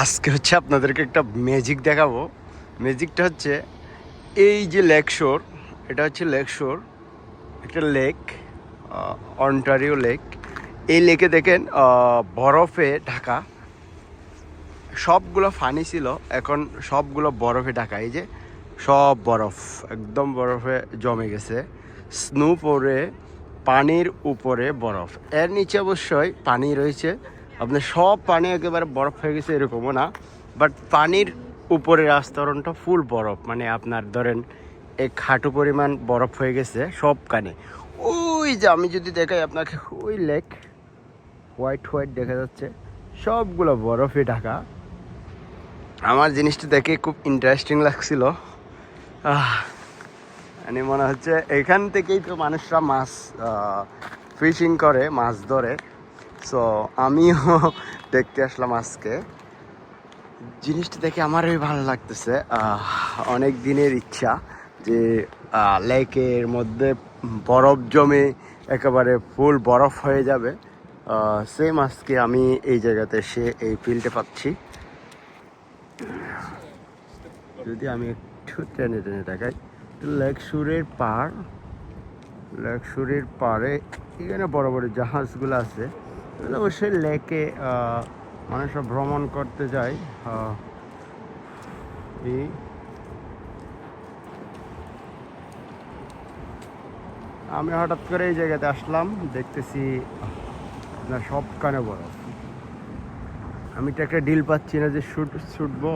আজকে হচ্ছে আপনাদেরকে একটা ম্যাজিক দেখাবো। ম্যাজিকটা হচ্ছে এই যে লেক শোর, এটা হচ্ছে লেক শোর, একটা লেক অন্টারিও লেক। এই লেকে দেখেন বরফে ঢাকা। সবগুলো ফানি ছিল, এখন সবগুলো বরফে ঢাকা। এই যে সব বরফ, একদম বরফে জমে গেছে। স্নো পরে, পানির উপরে বরফ। এর নিচে অবশ্যই পানি রয়েছে। আপনার সব পানি একেবারে বরফ হয়ে গেছে, এরকমও না। বাট পানির উপরের আস্তরণটা ফুল বরফ। মানে আপনার ধরেন এক হাঁটু পরিমাণ বরফ হয়ে গেছে সব কানে ওই যে আমি যদি দেখাই আপনাকে, ওই লেক হোয়াইট হোয়াইট দেখা যাচ্ছে, সবগুলো বরফে ঢাকা। আমার জিনিসটা দেখে খুব ইন্টারেস্টিং লাগছিল। মানে মনে হচ্ছে এখান থেকেই তো মানুষরা মাছ ফিশিং করে, মাছ ধরে। সো আমিও দেখতে আসলাম আজকে। জিনিসটা দেখে আমারই ভালো লাগতেছে। অনেক দিনের ইচ্ছা যে লেকের মধ্যে বরফ জমে একেবারে ফুল বরফ হয়ে যাবে। সেম আজকে আমি এই জায়গাতে এসে এই ফিল্ডে পাচ্ছি। যদি আমি একটু টেনে টেনে দেখাই, লেক সুরের পার লেক সুরের পাড়ে এখানে বড় বড় জাহাজগুলো আছে। অবশ্যই লেকে মানুষরা ভ্রমণ করতে যায় এই আমি হঠাৎ করে এই জায়গাতে আসলাম, দেখতেছি আপনার সব কানে বরফ। আমি তো একটা ডিল পাচ্ছি না যে শুট ছুটবো,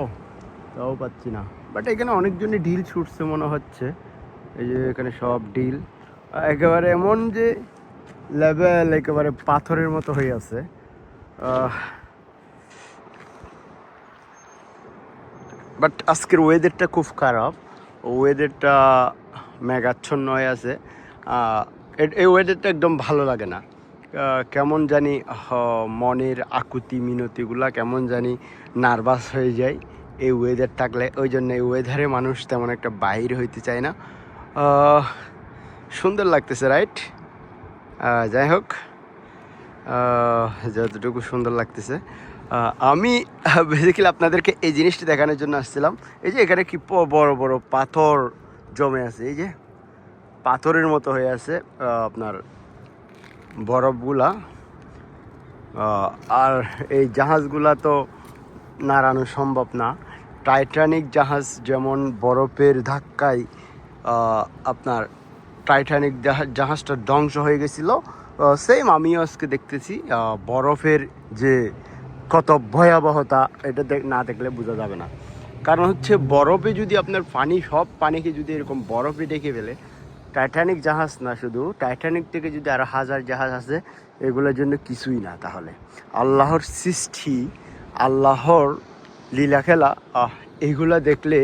তাও পাচ্ছি না। বাট এখানে অনেকজনই ডিল ছুটছে মনে হচ্ছে। এই যে এখানে সব ডিল একেবারে এমন যে লেভেল একেবারে পাথরের মতো হয়ে আছে। বাট আজকের ওয়েদারটা খুব খারাপ। ওয়েদারটা মেঘাচ্ছন্ন হয়ে আছে। এই ওয়েদারটা একদম ভালো লাগে না। কেমন জানি মনের আকুতি, মিনতিগুলা কেমন জানি নার্ভাস হয়ে যায় এই ওয়েদার থাকলে। ওই জন্য এই ওয়েদারে মানুষ তেমন একটা বাইর হইতে চায় না। সুন্দর লাগতেছে রাইট যাই হোক যতটুকু সুন্দর লাগতেছে। আমি বেসিক্যালি আপনাদেরকে এই জিনিসটি দেখানোর জন্য আসছিলাম। এই যে এখানে কি বড় বড় পাথর জমে আছে, এই যে পাথরের মতো হয়ে আছে আপনার বরফগুলা। আর এই জাহাজগুলা তো নাড়ানো সম্ভব না। টাইটানিক জাহাজ যেমন বরফের ধাক্কায় আপনার টাইটানিক জাহাজ জাহাজটা ধ্বংস হয়ে গেছিল। সেম আমিও আজকে দেখতেছি। বরফের যে কত ভয়াবহতা এটা না দেখলে বোঝা যাবে না। কারণ হচ্ছে বরফে যদি আপনার পানি সব পানিকে যদি এরকম বরফে ডেকে ফেলে টাইটানিক জাহাজ না শুধু টাইটানিক থেকে যদি আরও হাজার জাহাজ আছে এগুলোর জন্য কিছুই না তাহলে। আল্লাহর সৃষ্টি আল্লাহর লীলা খেলা আহ, এইগুলা দেখলে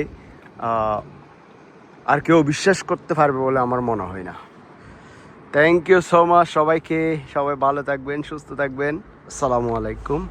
আর কেউ বিশ্বাস করতে পারবে বলে আমার মনে হয় না। থ্যাংক ইউ সো মাচ সবাইকে। সবাই ভালো থাকবেন, সুস্থ থাকবেন। আসসালামু আলাইকুম।